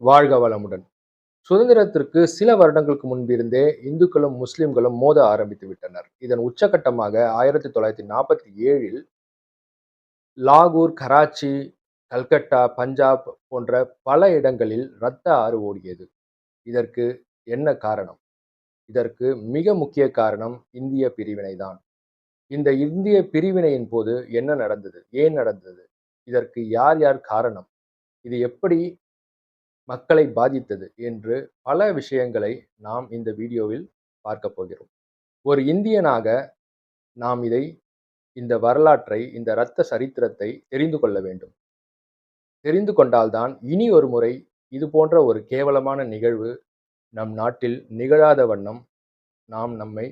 வாழ்க வளமுடன். சுதந்திரத்திற்கு சில வருடங்களுக்கு முன்பிருந்தே இந்துக்களும் முஸ்லிம்களும் மோத ஆரம்பித்து விட்டனர். இதன் உச்சகட்டமாக ஆயிரத்தி தொள்ளாயிரத்தி நாற்பத்தி ஏழில் லாகூர் கராச்சி கல்கட்டா பஞ்சாப் போன்ற பல இடங்களில் இரத்த ஆறு ஓடியது. இதற்கு என்ன காரணம்? இதற்கு மிக முக்கிய காரணம் இந்திய பிரிவினைதான். இந்த இந்திய பிரிவினையின் போது என்ன நடந்தது? ஏன் நடந்தது? இதற்கு யார் யார் காரணம்? இது எப்படி மக்களை பாதித்தது என்று பல விஷயங்களை நாம் இந்த வீடியோவில் பார்க்க போகிறோம். ஒரு இந்தியனாக நாம் இதை இந்த வரலாற்றை இந்த இரத்த சரித்திரத்தை தெரிந்து கொள்ள வேண்டும். தெரிந்து கொண்டால்தான் இனி ஒரு முறை இது போன்ற ஒரு கேவலமான நிகழ்வு நம் நாட்டில் நிகழாத வண்ணம் நாம் நம்மை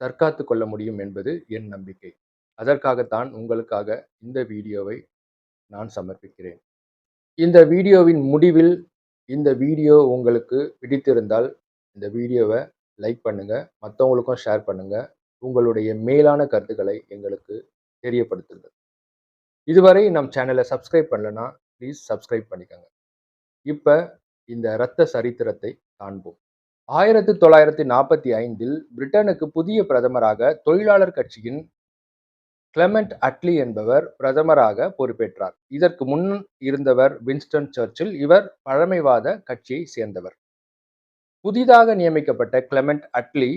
தற்காத்து கொள்ள முடியும் என்பது என் நம்பிக்கை. அதற்காகத்தான் உங்களுக்காக இந்த வீடியோவை நான் சமர்ப்பிக்கிறேன். இந்த வீடியோவின் முடிவில் இந்த வீடியோ உங்களுக்கு பிடித்திருந்தால் இந்த வீடியோவை லைக் பண்ணுங்கள் மற்றவங்களுக்கும் ஷேர் பண்ணுங்கள் உங்களுடைய மேலான கருத்துக்களை எங்களுக்கு தெரியப்படுத்துங்கள் இதுவரை நம் சேனலை சப்ஸ்கிரைப் பண்ணலன்னா ப்ளீஸ் சப்ஸ்கிரைப் பண்ணிக்கோங்க. இப்போ இந்த இரத்த சரித்திரத்தை காண்போம். ஆயிரத்தி தொள்ளாயிரத்தி நாற்பத்தி ஐந்தில் பிரிட்டனுக்கு புதிய பிரதமராக தொழிலாளர் கட்சியின் கிளமெண்ட் அட்லி என்பவர் பிரதமராக பொறுப்பேற்றார். இதற்கு முன் இருந்தவர் வின்ஸ்டன் சர்ச்சில் இவர் பழமைவாத கட்சியை சேர்ந்தவர். புதிதாக நியமிக்கப்பட்ட கிளமெண்ட் அட்லி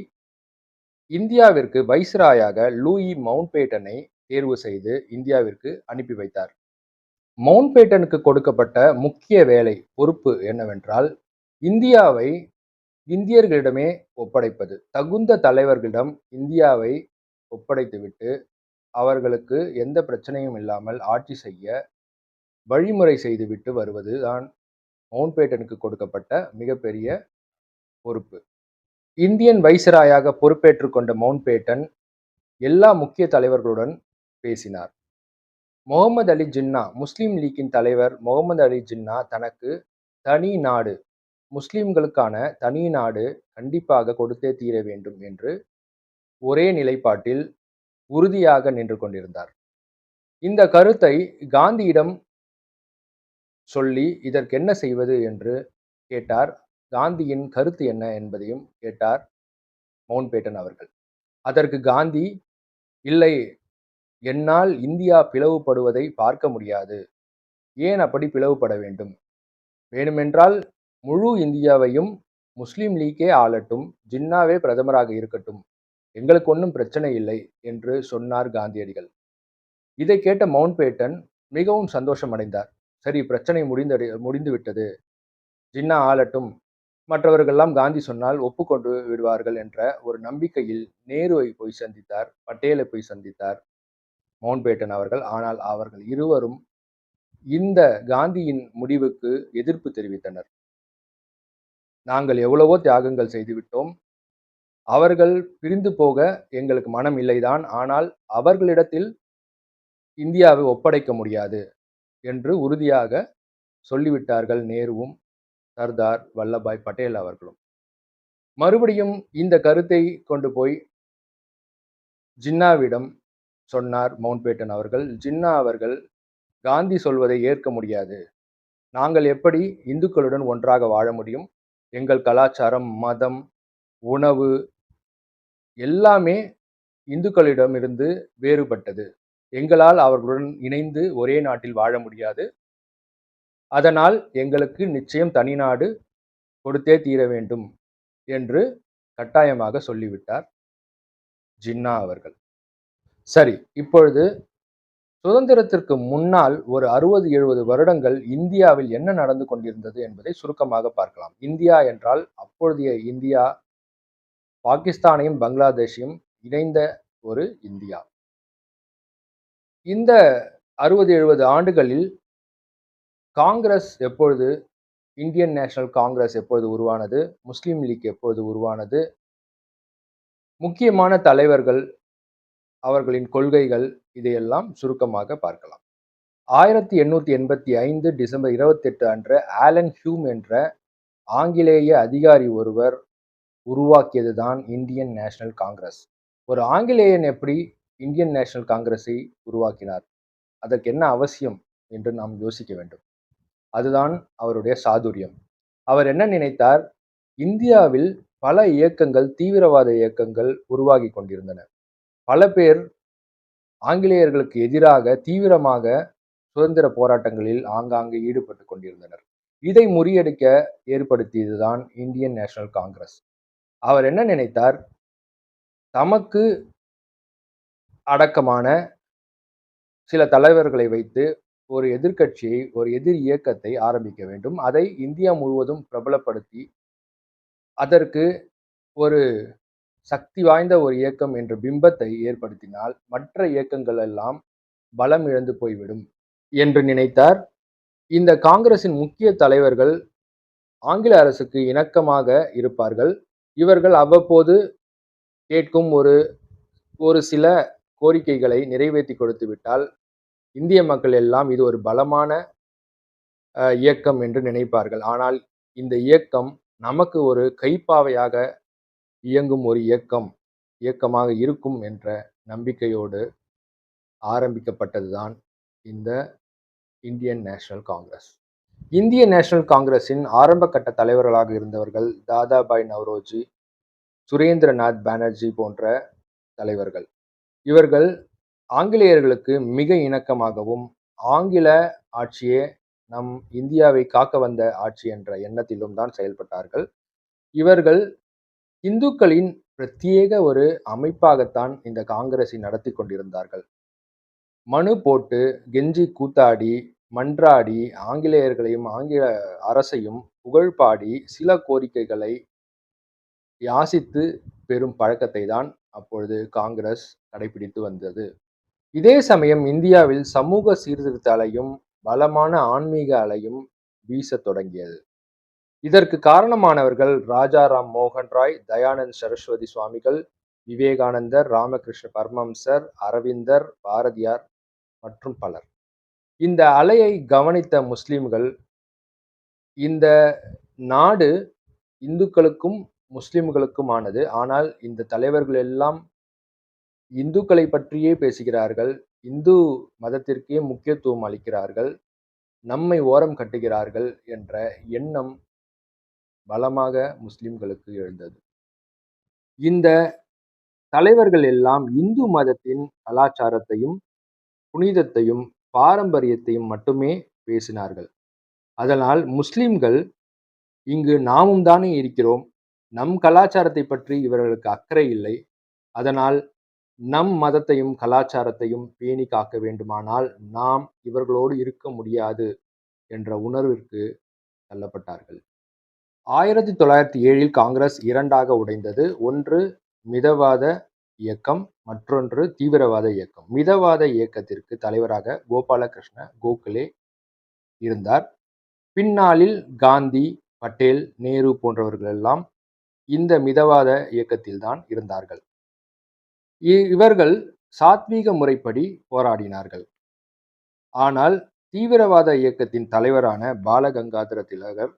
இந்தியாவிற்கு வைஸ்ராயாக லூயி மவுண்ட்பேட்டனை தேர்வு செய்து இந்தியாவிற்கு அனுப்பி வைத்தார். மவுண்ட்பேட்டனுக்கு கொடுக்கப்பட்ட முக்கிய வேலை பொறுப்பு என்னவென்றால் இந்தியாவை இந்தியர்களிடமே ஒப்படைப்பது. தகுந்த தலைவர்களிடம் இந்தியாவை ஒப்படைத்துவிட்டு அவர்களுக்கு எந்த பிரச்சனையும் இல்லாமல் ஆட்சி செய்ய வழிமுறை செய்துவிட்டு வருவது தான் மவுண்ட்பேட்டனுக்கு கொடுக்கப்பட்ட மிகப்பெரிய பொறுப்பு. இந்தியன் வைசராயாக பொறுப்பேற்று கொண்ட மவுண்ட்பேட்டன் எல்லா முக்கிய தலைவர்களுடன் பேசினார். முகமது அலி ஜின்னா முஸ்லீம் லீக்கின் தலைவர் முகமது அலி ஜின்னா தனக்கு தனி நாடு முஸ்லிம்களுக்கான தனி நாடு கண்டிப்பாக கொடுத்தே தீர வேண்டும் என்று ஒரே நிலைப்பாட்டில் உறுதியாக நின்று கொண்டிருந்தார். இந்த கருத்தை காந்தியிடம் சொல்லி இதற்கு என்ன செய்வது என்று கேட்டார். காந்தியின் கருத்து என்ன என்பதையும் கேட்டார் மவுண்ட்பேட்டன் அவர்கள். அதற்கு காந்தி இல்லை என்னால் இந்தியா பிளவுபடுவதை பார்க்க முடியாது. ஏன் அப்படி பிளவுபட வேண்டும்? வேணுமென்றால் முழு இந்தியாவையும் முஸ்லீம் லீக்கே ஆளட்டும். ஜின்னாவே பிரதமராக இருக்கட்டும். எங்களுக்கு ஒன்றும் பிரச்சனை இல்லை என்று சொன்னார் காந்தியடிகள். இதை கேட்ட மவுண்ட்பேட்டன் மிகவும் சந்தோஷம் அடைந்தார் சரி பிரச்சனை முடிந்தடி முடிந்து விட்டது ஜின்னா ஆளட்டும். மற்றவர்கள்லாம் காந்தி சொன்னால் ஒப்புக்கொண்டு விடுவார்கள் என்ற ஒரு நம்பிக்கையில் நேருவை போய் சந்தித்தார் பட்டேலை போய் சந்தித்தார் மவுண்ட்பேட்டன் அவர்கள். ஆனால் அவர்கள் இருவரும் இந்த காந்தியின் முடிவுக்கு எதிர்ப்பு தெரிவித்தனர். நாங்கள் எவ்வளவோ தியாகங்கள் செய்துவிட்டோம். அவர்கள் பிரிந்து போக எங்களுக்கு மனம் இல்லைதான். ஆனால் அவர்களிடத்தில் இந்தியாவை ஒப்படைக்க முடியாது என்று உறுதியாக சொல்லிவிட்டார்கள் நேருவும் சர்தார் வல்லபாய் பட்டேல் அவர்களும். மறுபடியும் இந்த கருத்தை கொண்டு போய் ஜின்னாவிடம் சொன்னார் மவுண்ட்பேட்டன் அவர்கள் ஜின்னா அவர்கள் காந்தி சொல்வதை ஏற்க முடியாது. நாங்கள் எப்படி இந்துக்களுடன் ஒன்றாக வாழ முடியும்? எங்கள் கலாச்சாரம் மதம் உணவு எல்லாமே இந்துக்களிடமிருந்து வேறுபட்டது. எங்களால் அவர்களுடன் இணைந்து ஒரே நாட்டில் வாழ முடியாது. அதனால் எங்களுக்கு நிச்சயம் தனிநாடு கொடுத்தே தீர வேண்டும் என்று கட்டாயமாக சொல்லிவிட்டார் ஜின்னா அவர்கள். சரி இப்பொழுது சுதந்திரத்திற்கு முன்னால் ஒரு அறுபது எழுபது வருடங்கள் இந்தியாவில் என்ன நடந்து கொண்டிருந்தது என்பதை சுருக்கமாக பார்க்கலாம். இந்தியா என்றால் அப்பொழுதைய இந்தியா பாகிஸ்தானையும் பங்களாதேஷையும் இணைந்த ஒரு இந்தியா. இந்த அறுபது எழுபது ஆண்டுகளில் காங்கிரஸ் எப்பொழுது இந்தியன் நேஷனல் காங்கிரஸ் எப்பொழுது உருவானது முஸ்லீம் லீக் எப்பொழுது உருவானது முக்கியமான தலைவர்கள் அவர்களின் கொள்கைகள் இதையெல்லாம் சுருக்கமாக பார்க்கலாம். ஆயிரத்தி எண்ணூற்றி எண்பத்தி ஐந்து டிசம்பர் இருபத்தெட்டு அன்று ஆலன் ஹியூம் என்ற ஆங்கிலேய அதிகாரி ஒருவர் உருவாக்கியது தான் இந்தியன் நேஷனல் காங்கிரஸ். ஒரு ஆங்கிலேயன் எப்படி இந்தியன் நேஷனல் காங்கிரஸை உருவாக்கினார்? அதற்கு என்ன அவசியம் என்று நாம் யோசிக்க வேண்டும். அதுதான் அவருடைய சாதுரியம். அவர் என்ன நினைத்தார்? இந்தியாவில் பல இயக்கங்கள் தீவிரவாத இயக்கங்கள் உருவாகி கொண்டிருந்தன. பல பேர் ஆங்கிலேயர்களுக்கு எதிராக தீவிரமாக சுதந்திர போராட்டங்களில் ஆங்காங்கே ஈடுபட்டு கொண்டிருந்தனர். இதை முறியடிக்க ஏற்படுத்தியதுதான் இந்தியன் நேஷனல் காங்கிரஸ். அவர் என்ன நினைத்தார்? தமக்கு அடக்கமான சில தலைவர்களை வைத்து ஒரு எதிர்கட்சியை ஒரு எதிர் இயக்கத்தை ஆரம்பிக்க வேண்டும். அதை இந்தியா முழுவதும் பிரபலப்படுத்தி அதற்கு ஒரு சக்தி வாய்ந்த ஒரு இயக்கம் என்ற பிம்பத்தை ஏற்படுத்தினால் மற்ற இயக்கங்கள் எல்லாம் பலம் இழந்து போய்விடும் என்று நினைத்தார். இந்த காங்கிரசின் முக்கிய தலைவர்கள் ஆங்கில அரசுக்கு இணக்கமாக இருப்பார்கள். இவர்கள் அவ்வப்போது கேட்கும் ஒரு ஒரு சில கோரிக்கைகளை நிறைவேற்றி கொடுத்து விட்டால் இந்திய மக்கள் எல்லாம் இது ஒரு பலமான இயக்கம் என்று நினைப்பார்கள். ஆனால் இந்த இயக்கம் நமக்கு ஒரு கைப்பாவையாக இயங்கும் ஒரு இயக்கம் இயக்கமாக இருக்கும் என்ற நம்பிக்கையோடு ஆரம்பிக்கப்பட்டதுதான் இந்த இந்தியன் நேஷனல் காங்கிரஸ். இந்திய நேஷனல் காங்கிரஸின் ஆரம்ப கட்ட தலைவர்களாக இருந்தவர்கள் தாதாபாய் நவ்ரோஜி சுரேந்திரநாத் பானர்ஜி போன்ற தலைவர்கள். இவர்கள் ஆங்கிலேயர்களுக்கு மிக இணக்கமாகவும் ஆங்கில ஆட்சியே நம் இந்தியாவை காக்க வந்த ஆட்சி என்ற எண்ணத்திலும் தான் செயல்பட்டார்கள். இவர்கள் இந்துக்களின் பிரத்யேக ஒரு அமைப்பாகத்தான் இந்த காங்கிரஸை நடத்தி கொண்டிருந்தார்கள். மனு போட்டு கெஞ்சி கூத்தாடி மன்றாடி ஆங்கிலேயர்களையும் ஆங்கில அரசையும் புகழ்பாடி சில கோரிக்கைகளை யாசித்து பெறும் பழக்கத்தை தான் அப்பொழுது காங்கிரஸ் கடைபிடித்து வந்தது. இதே சமயம் இந்தியாவில் சமூக சீர்திருத்த அலையும் பலமான ஆன்மீக அலையும் வீச தொடங்கியது. இதற்கு காரணமானவர்கள் ராஜாராம் மோகன் ராய் தயானந்த் சரஸ்வதி சுவாமிகள் விவேகானந்தர் ராமகிருஷ்ண பரமம்சர் அரவிந்தர் பாரதியார் மற்றும் பலர். இந்த அலையை கவனித்த முஸ்லிம்கள் இந்த நாடு இந்துக்களுக்கும் முஸ்லிம்களுக்குமானது. ஆனால் இந்த தலைவர்கள் எல்லாம் இந்துக்களை பற்றியே பேசுகிறார்கள். இந்து மதத்திற்கே முக்கியத்துவம் அளிக்கிறார்கள். நம்மை ஓரம் கட்டுகிறார்கள் என்ற எண்ணம் பலமாக முஸ்லிம்களுக்கு எழுந்தது. இந்த தலைவர்கள் எல்லாம் இந்து மதத்தின் கலாச்சாரத்தையும் புனிதத்தையும் பாரம்பரியத்தையும் மட்டுமே பேசினார்கள். அதனால் முஸ்லிம்கள் இங்கு நாமும் தானே இருக்கிறோம். நம் கலாச்சாரத்தை பற்றி இவர்களுக்கு அக்கறை இல்லை. அதனால் நம் மதத்தையும் கலாச்சாரத்தையும் பேணி காக்க வேண்டுமானால் நாம் இவர்களோடு இருக்க முடியாது என்ற உணர்விற்கு தள்ளப்பட்டார்கள். ஆயிரத்தி தொள்ளாயிரத்தி ஏழில் காங்கிரஸ் இரண்டாக உடைந்தது. ஒன்று மிதவாத இயக்கம். மற்றொன்று தீவிரவாத இயக்கம். மிதவாத இயக்கத்திற்கு தலைவராக கோபாலகிருஷ்ண கோகலே இருந்தார். பின்னாளில் காந்தி பட்டேல் நேரு போன்றவர்களெல்லாம் இந்த மிதவாத இயக்கத்தில்தான் இருந்தார்கள். இவர்கள் சாத்வீக முறைப்படி போராடினார்கள். ஆனால் தீவிரவாத இயக்கத்தின் தலைவரான பாலகங்காதர திலகர்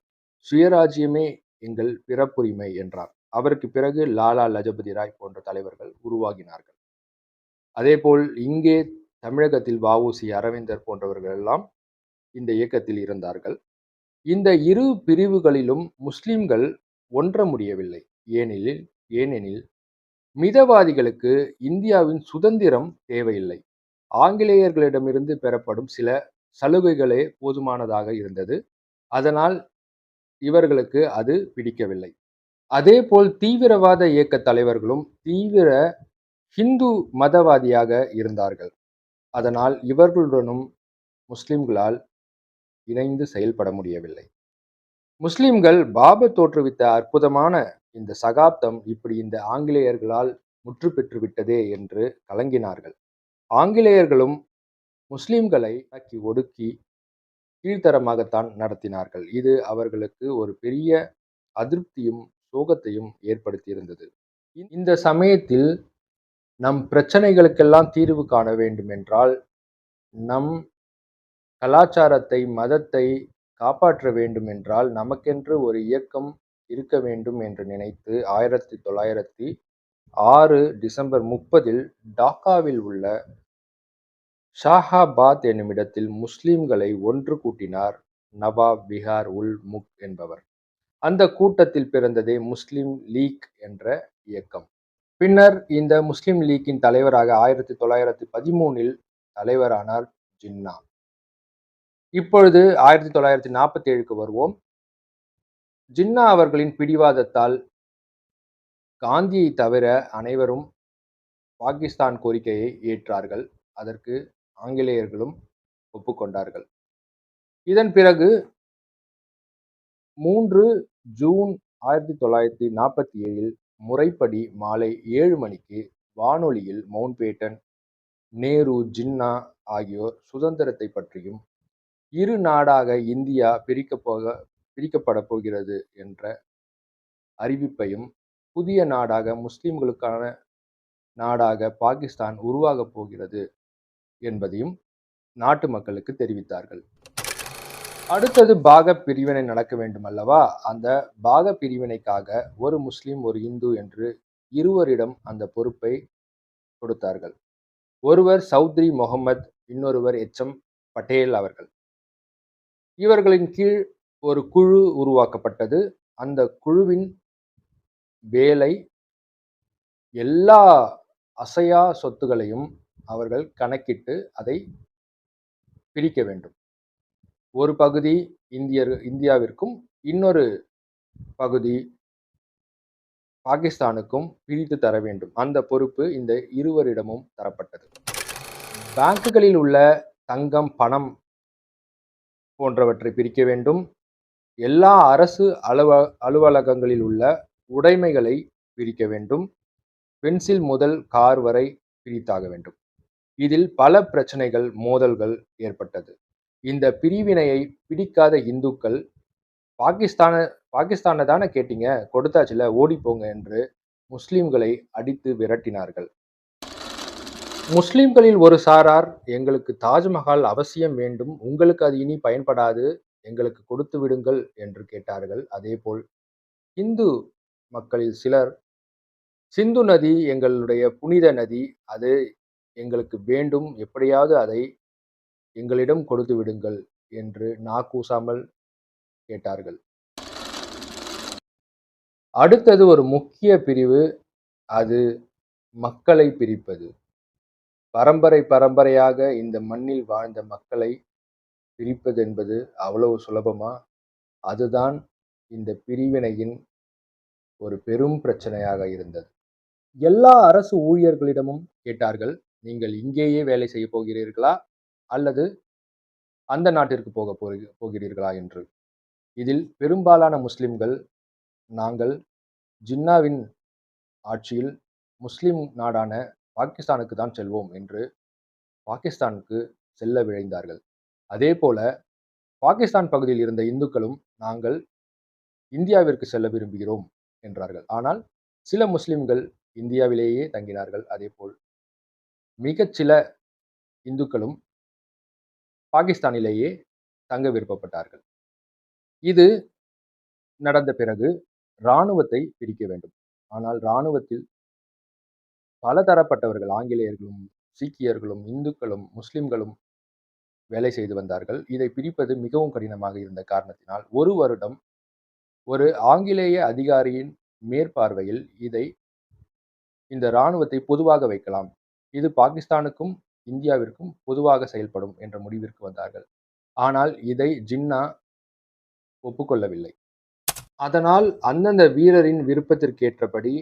சுயராஜ்யமே எங்கள் பிறப்புரிமை என்றார். அவருக்கு பிறகு லாலா லஜபதி ராய் போன்ற தலைவர்கள் உருவாகினார்கள். அதேபோல் இங்கே தமிழகத்தில் வஉசி அரவிந்தர் போன்றவர்கள் எல்லாம் இந்த இயக்கத்தில் இருந்தார்கள். இந்த இரு பிரிவுகளிலும் முஸ்லிம்கள் ஒன்ற முடியவில்லை. ஏனெனில் ஏனெனில் மிதவாதிகளுக்கு இந்தியாவின் சுதந்திரம் தேவையில்லை. ஆங்கிலேயர்களிடமிருந்து பெறப்படும் சில சலுகைகளே போதுமானதாக இருந்தது. அதனால் இவர்களுக்கு அது பிடிக்கவில்லை. அதேபோல் தீவிரவாத இயக்க தலைவர்களும் தீவிர ஹிந்து மதவாதியாக இருந்தார்கள். அதனால் இவர்களுடனும் முஸ்லிம்களால் இணைந்து செயல்பட முடியவில்லை. முஸ்லிம்கள் பாபர் தோற்றுவித்த அற்புதமான இந்த சகாப்தம் இப்படி இந்த ஆங்கிலேயர்களால் முற்று பெற்றுவிட்டதே என்று கலங்கினார்கள். ஆங்கிலேயர்களும் முஸ்லிம்களை தாக்கி ஒடுக்கி கீழ்த்தரமாகத்தான் நடத்தினார்கள். இது அவர்களுக்கு ஒரு பெரிய அதிருப்தியும் சோகத்தையும் ஏற்படுத்தியிருந்தது. இந்த சமயத்தில் நம் பிரச்சனைகளுக்கெல்லாம் தீர்வு காண வேண்டும் என்றால் நம் கலாச்சாரத்தை மதத்தை காப்பாற்ற வேண்டும் என்றால் நமக்கென்று ஒரு இயக்கம் இருக்க வேண்டும் என்று நினைத்து ஆயிரத்தி தொள்ளாயிரத்தி ஆறு டிசம்பர் முப்பதில் டாக்காவில் உள்ள ஷாஹாபாத் என்னுமிடத்தில் முஸ்லிம்களை ஒன்று கூட்டினார் நவாப் பிஹார் உல் முக் என்பவர். அந்த கூட்டத்தில் பிறந்ததே முஸ்லிம் லீக் என்ற இயக்கம். பின்னர் இந்த முஸ்லிம் லீக்கின் தலைவராக ஆயிரத்தி தொள்ளாயிரத்தி பதிமூனில் தலைவரானார் ஜின்னா. இப்பொழுது ஆயிரத்தி தொள்ளாயிரத்தி நாற்பத்தி ஏழுக்கு வருவோம். ஜின்னா அவர்களின் பிடிவாதத்தால் காந்தியை தவிர அனைவரும் பாகிஸ்தான் கோரிக்கையை ஏற்றார்கள். அதற்கு ஆங்கிலேயர்களும் ஒப்புக்கொண்டார்கள். இதன் பிறகு மூன்று ஜூன் ஆயிரத்தி தொள்ளாயிரத்தி நாற்பத்தி ஏழில் முறைப்படி மாலை ஏழு மணிக்கு வானொலியில் மவுண்ட்பேட்டன் நேரு ஜின்னா ஆகியோர் சுதந்திரத்தை பற்றியும் இரு நாடாக இந்தியா பிரிக்கப் போக பிரிக்கப்பட போகிறது என்ற அறிவிப்பையும் புதிய நாடாக முஸ்லிம்களுக்கான நாடாக பாகிஸ்தான் உருவாகப் போகிறது என்பதையும் நாட்டு மக்களுக்கு தெரிவித்தார்கள். அடுத்தது பாக பிரிவினை நடக்க வேண்டும் அல்லவா அந்த பாக பிரிவினைக்காக ஒரு முஸ்லீம் ஒரு இந்து என்று இருவரிடம் அந்த பொறுப்பை கொடுத்தார்கள். ஒருவர் சௌத்ரி முகமது இன்னொருவர் எச். எம். பட்டேல் அவர்கள். இவர்களின் கீழ் ஒரு குழு உருவாக்கப்பட்டது. அந்த குழுவின் வேலை எல்லா அசையா சொத்துகளையும் அவர்கள் கணக்கிட்டு அதை பிரிக்க வேண்டும். ஒரு பகுதி இந்தியர் இந்தியாவிற்கும் இன்னொரு பகுதி பாகிஸ்தானுக்கும் பிரித்து தர வேண்டும். அந்த பொறுப்பு இந்த இருவரிடமும் தரப்பட்டது. பேங்குகளில் உள்ள தங்கம் பணம் போன்றவற்றை பிரிக்க வேண்டும். எல்லா அரசு அலுவ அலுவலகங்களில் உள்ள உடைமைகளை பிரிக்க வேண்டும். பென்சில் முதல் கார் வரை பிரித்தாக வேண்டும். இதில் பல பிரச்சனைகள் மோதல்கள் ஏற்பட்டது. இந்த பிரிவினையை பிடிக்காத இந்துக்கள் பாகிஸ்தான பாகிஸ்தானை தானே கேட்டீங்க? கொடுத்தாச்சுல ஓடி போங்க என்று முஸ்லிம்களை அடித்து விரட்டினார்கள். முஸ்லிம்களில் ஒரு சாரார் எங்களுக்கு தாஜ்மஹால் அவசியம் வேண்டும் உங்களுக்கு அது இனி பயன்படாது எங்களுக்கு கொடுத்து விடுங்கள் என்று கேட்டார்கள். அதேபோல் இந்து மக்களில் சிலர் சிந்து நதி எங்களுடைய புனித நதி அது எங்களுக்கு வேண்டும் எப்படியாவது அதை எங்களிடம் கொடுத்து விடுங்கள் என்று கூசாமல் கேட்டார்கள். அடுத்தது ஒரு முக்கிய பிரிவு அது மக்களை பிரிப்பது. பரம்பரை பரம்பரையாக இந்த மண்ணில் வாழ்ந்த மக்களை பிரிப்பது என்பது அவ்வளவு சுலபமா? அதுதான் இந்த பிரிவினையின் ஒரு பெரும் பிரச்சனையாக இருந்தது. எல்லா அரசு ஊழியர்களிடமும் கேட்டார்கள் நீங்கள் இங்கேயே வேலை செய்ய போகிறீர்களா? அல்லது அந்த நாட்டிற்கு போக போகிறீர்களா என்று. இதில் பெரும்பாலான முஸ்லிம்கள் நாங்கள் ஜின்னாவின் ஆட்சியில் முஸ்லிம் நாடான பாகிஸ்தானுக்கு தான் செல்வோம் என்று பாகிஸ்தானுக்கு செல்ல விழைந்தார்கள். அதே போல பாகிஸ்தான் பகுதியில் இருந்த இந்துக்களும் நாங்கள் இந்தியாவிற்கு செல்ல விரும்புகிறோம் என்றார்கள். ஆனால் சில முஸ்லிம்கள் இந்தியாவிலேயே தங்கினார்கள். அதே போல் மிகச்சில இந்துக்களும் பாகிஸ்தானிலேயே தங்க விருப்பப்பட்டார்கள். இது நடந்த பிறகு இராணுவத்தை பிரிக்க வேண்டும். ஆனால் இராணுவத்தில் பல தரப்பட்டவர்கள் ஆங்கிலேயர்களும் சீக்கியர்களும் இந்துக்களும் முஸ்லிம்களும் வேலை செய்து வந்தார்கள். இதை பிரிப்பது மிகவும் கடினமாக இருந்த காரணத்தினால் ஒரு வருடம் ஒரு ஆங்கிலேய அதிகாரியின் மேற்பார்வையில் இதை இந்த இராணுவத்தை பொதுவாக வைக்கலாம். இது பாகிஸ்தானுக்கும் இந்தியாவிற்கும் பொதுவாக செயல்படும் என்ற முடிவிற்கு வந்தார்கள். ஆனால் இதை ஜின்னா ஒப்புக்கொள்ளவில்லை. அதனால் அந்தந்த வீரரின் விருப்பத்திற்கேற்றபடி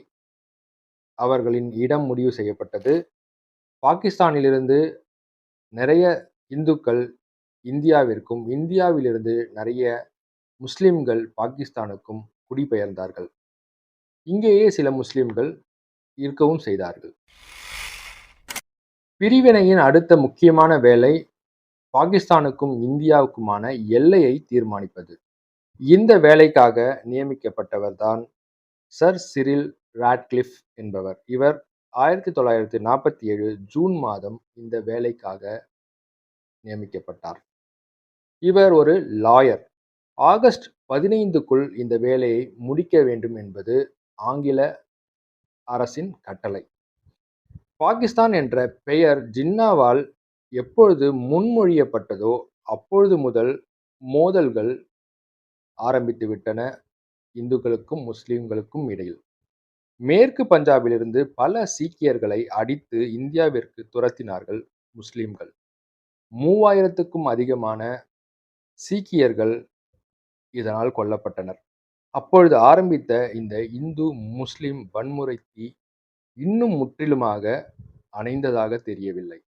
அவர்களின் இடம் முடிவு செய்யப்பட்டது. பாகிஸ்தானிலிருந்து நிறைய இந்துக்கள் இந்தியாவிற்கும் இந்தியாவிலிருந்து நிறைய முஸ்லிம்கள் பாகிஸ்தானுக்கும் குடிபெயர்ந்தார்கள். இங்கேயே சில முஸ்லிம்கள் இருக்கவும் செய்தார்கள். பிரிவினையின் அடுத்த முக்கியமான வேலை பாகிஸ்தானுக்கும் இந்தியாவுக்குமான எல்லையை தீர்மானிப்பது. இந்த வேலைக்காக நியமிக்கப்பட்டவர்தான் சர் சிரில் ராட்கிளிஃப் என்பவர். இவர் ஆயிரத்தி தொள்ளாயிரத்தி நாற்பத்தி ஏழு ஜூன் மாதம் இந்த வேலைக்காக நியமிக்கப்பட்டார். இவர் ஒரு லாயர். ஆகஸ்ட் பதினைந்துக்குள் இந்த வேலையை முடிக்க வேண்டும் என்பது ஆங்கில அரசின் கட்டளை. பாகிஸ்தான் என்ற பெயர் ஜின்னாவால் எப்பொழுது முன்மொழியப்பட்டதோ அப்பொழுது முதல் மோதல்கள் ஆரம்பித்து விட்டன. இந்துக்களுக்கும் முஸ்லிம்களுக்கும் இடையில். மேற்கு பஞ்சாபிலிருந்து பல சீக்கியர்களை அடித்து இந்தியாவிற்கு துரத்தினார்கள் முஸ்லிம்கள். மூவாயிரத்துக்கும் அதிகமான சீக்கியர்கள் இதனால் கொல்லப்பட்டனர். அப்பொழுது ஆரம்பித்த இந்த இந்து முஸ்லிம் தீ இன்னும் முற்றிலுமாக அணைந்ததாக தெரியவில்லை.